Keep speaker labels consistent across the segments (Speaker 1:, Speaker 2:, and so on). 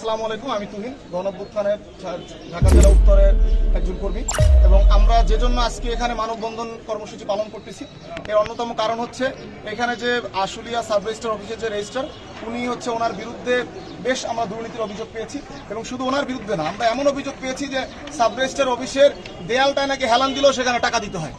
Speaker 1: আসসালামু আলাইকুম, আমি তুহিন, গণঅভ্যুত্থানের ঢা- ঢাকা জেলা উত্তরের একজন কর্মী। এবং আমরা যে জন্য আজকে এখানে মানববন্ধন কর্মসূচি পালন করতেছি, এর অন্যতম কারণ হচ্ছে এখানে যে আশুলিয়া সাব রেজিস্টার অফিসের যে রেজিস্টার, উনি হচ্ছে ওনার বিরুদ্ধে বেশ আমরা দুর্নীতির অভিযোগ পেয়েছি। এবং শুধু ওনার বিরুদ্ধে না, আমরা এমন অভিযোগ পেয়েছি যে সাব রেজিস্টার অফিসের দেয়ালটায় নাকি হেলান দিলেও সেখানে টাকা দিতে হয়।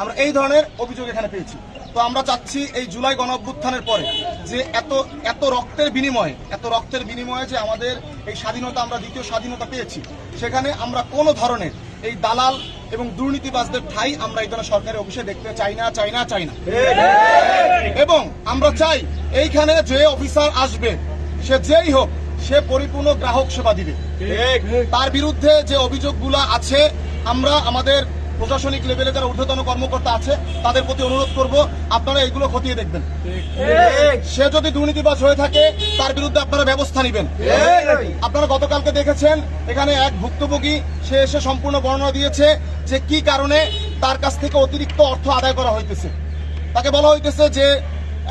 Speaker 1: আমরা এই ধরনের অভিযোগ এখানে পেয়েছি। তো আমরা চাচ্ছি এই জুলাই গণ অভ্যুত্থানের পরে যে এত এত রক্তের বিনিময়ে এত রক্তের বিনিময়ে যে আমাদের এই স্বাধীনতা আমরা দ্বিতীয় স্বাধীনতা পেয়েছি সেখানে আমরা কোনো ধরনের এই দালাল এবং দুর্নীতিবাজদের ঠাই আমরা এই ধরনের সরকারি অফিসে দেখতে চাই না চাই না চাই না। এবং আমরা চাই এইখানে যে অফিসার আসবে সে যেই হোক সে পরিপূর্ণ গ্রাহক সেবা দিবে। তার বিরুদ্ধে যে অভিযোগগুলো আছে আমরা আমাদের প্রশাসনিক লেভেলে যারা ঊর্ধ্বতন কর্মকর্তা আছে, তাদের প্রতি অনুরোধ করব, আপনারা এগুলো খতিয়ে দেখবেন। সে যদি দুর্নীতিবাজ হয়ে থাকে, তার বিরুদ্ধে আপনারা ব্যবস্থা নেবেন। আপনারা গতকালকে দেখেছেন, এখানে এক ভুক্তভোগী, সে এসে সম্পূর্ণ বর্ণনা দিয়েছে যে কি কারণে তার কাছ থেকে অতিরিক্ত অর্থ আদায় করা হইতেছে। তাকে বলা হইতেছে যে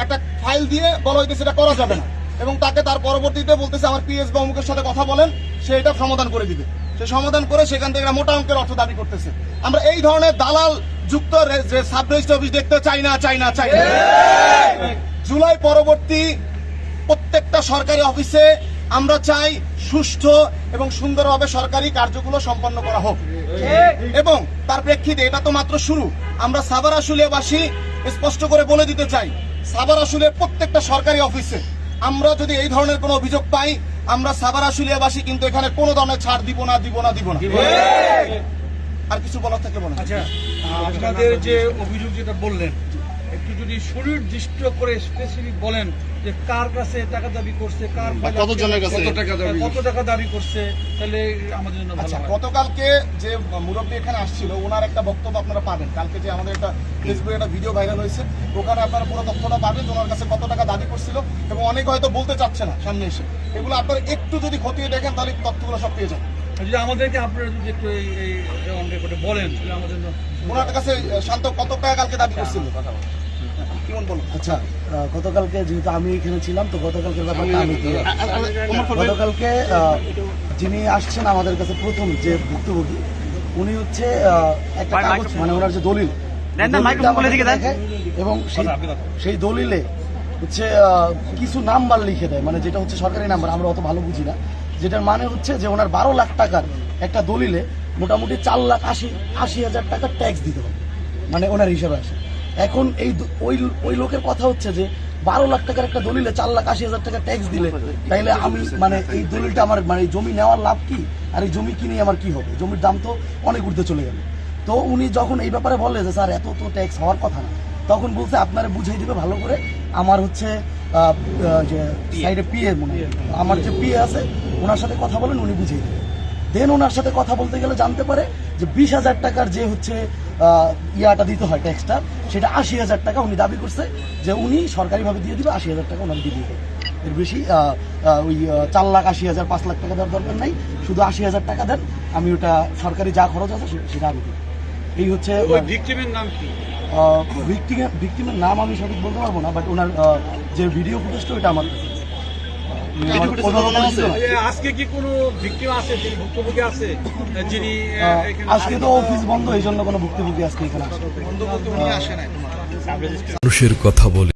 Speaker 1: একটা ফাইল দিয়ে বলা হইতেছে এটা করা যাবে না। এবং তাকে তার পরবর্তীতে বলতেছে, আমার পিএস বা অমুকের সাথে কথা বলেন, সে এটা সমাধান করে দিবে। সে সমাধান করে সেখান থেকে মোটা অঙ্কের অর্থ দাবি করতেছে। আমরা এই ধরনের দালাল যুক্ত যে সাব অফিস দেখতে চাই না চাই না চাই না। জুলাই পরবর্তী প্রত্যেকটা সরকারি অফিসে আমরা চাই সুষ্ঠু এবং সুন্দরভাবে সরকারি কার্যগুলো সম্পন্ন করা হোক। এবং তার প্রেক্ষিতে এটা তো মাত্র শুরু। আমরা সাবার আশুলিয়াবাসী স্পষ্ট করে বলে দিতে চাই সাবার আশুলিয়ার প্রত্যেকটা সরকারি অফিসে আমরা যদি এই ধরনের কোনো অভিযোগ পাই আমরা সাবার আসুলিয়াবাসী কিন্তু এখানে কোনো ধরনের ছাড় দিব না দিব না দিব না। আর কিছু বলার থাকে বলেন।
Speaker 2: আচ্ছা আপনাদের যে অভিযোগ যেটা বললেন একটু যদি সুনির্দিষ্ট করে স্পেসিফিক বলেন যে কার কাছে টাকা দাবি করছে কার
Speaker 1: কতজনের কাছে?
Speaker 2: কত টাকা দাবি কত টাকা দাবি করছে তাহলে আমাদের জন্য
Speaker 1: আচ্ছা গতকালকে যে মুরব্বী এখানে আসছিল ওনার একটা বক্তব্য আপনারা পাবেন। কালকে যে আমাদের একটা ফেসবুকে একটা ভিডিও ভাইরাল হয়েছে ওখানে আপনারা পুরো তথ্যটা পাবেন ওনার কাছে কত টাকা দাবি করছিল এবং অনেকে হয়তো বলতে চাচ্ছে না সামনে এসে। এগুলো আপনারা একটু যদি খতিয়ে দেখেন তাহলে তথ্যগুলো সব পেয়ে যাবেন।
Speaker 2: যদি আমাদেরকে আপনারা যদি একটু এই এই অন রেকর্ডে বলেন তাহলে আমাদের
Speaker 1: ওনার কাছে শান্ত কত টাকা কালকে দাবি করছিল?
Speaker 3: আচ্ছা গতকালকে যেহেতু আমি এখানে ছিলাম তো গতকালকের ব্যাপারটা আমি গতকালকে যিনি আসছেন আমাদের কাছে প্রথম যে ভুক্তভোগী উনি হচ্ছে আহ, একটা কাগজ মানে ওনার যে দলিল এবং সেই দলিলে হচ্ছে আহ, কিছু নাম্বার লিখে দেয় মানে যেটা হচ্ছে সরকারি নাম্বার আমরা অত ভালো বুঝি না। যেটার মানে হচ্ছে যে ওনার বারো লাখ টাকার একটা দলিলে মোটামুটি চার লাখ আশি আশি হাজার টাকার ট্যাক্স দিতে হবে। মানে ওনার হিসাবে আসে। এখন এই ওই ওই লোকের কথা হচ্ছে যে বারো লাখ টাকার একটা দলিলে চার লাখ আশি হাজার টাকা ট্যাক্স দিলে তাইলে আমি মানে এই দলিলটা আমার মানে জমি নেওয়ার লাভ কি? আর এই জমি কিনে আমার কি হবে? জমির দাম তো অনেক উঠতে চলে গেল। তো উনি যখন এই ব্যাপারে বললে যে, স্যার, এত তো ট্যাক্স হওয়ার কথা না। তখন বলছে, আপনারা বুঝিয়ে দিবে ভালো করে। আমার হচ্ছে যে সাইডে পিএ মনে আমার যে পিএ আছে ওনার সাথে কথা বলেন উনি বুঝিয়ে দেবে দেন ওনার সাথে কথা বলতে গেলে জানতে পারে যে বিশ হাজার টাকার যে হচ্ছে ইয়াটা দিতে হয় ট্যাক্সটা সেটা আশি হাজার টাকা উনি দাবি করছে যে উনি সরকারিভাবে দিয়ে দিবে আশি হাজার টাকা ওনার দিয়ে দিবে। এর বেশি ওই চার লাখ আশি হাজার পাঁচ লাখ টাকা দেওয়ার দরকার নাই। শুধু আশি হাজার টাকা দেন আমি ওটা সরকারি যা খরচ আছে সেটা আমি দিই এই হচ্ছে
Speaker 2: ওই ভিকটিমের নাম কি?
Speaker 3: ভিক্টিমের ভিক্টিমের নাম আমি সঠিক বলতে পারব না বাট ওনার যে ভিডিও ফুটেজটা ওইটা আমার কাছে
Speaker 2: আজকে কি কোনো ভিকটিম আছে যিনি ভুক্তভোগী আছে? যিনি এ,
Speaker 3: আহ,
Speaker 2: এখানে
Speaker 3: আজকে তো অফিস বন্ধ এই জন্য কোনো ভুক্তভোগী আজকে এখানে
Speaker 4: মানুষের কথা বলে।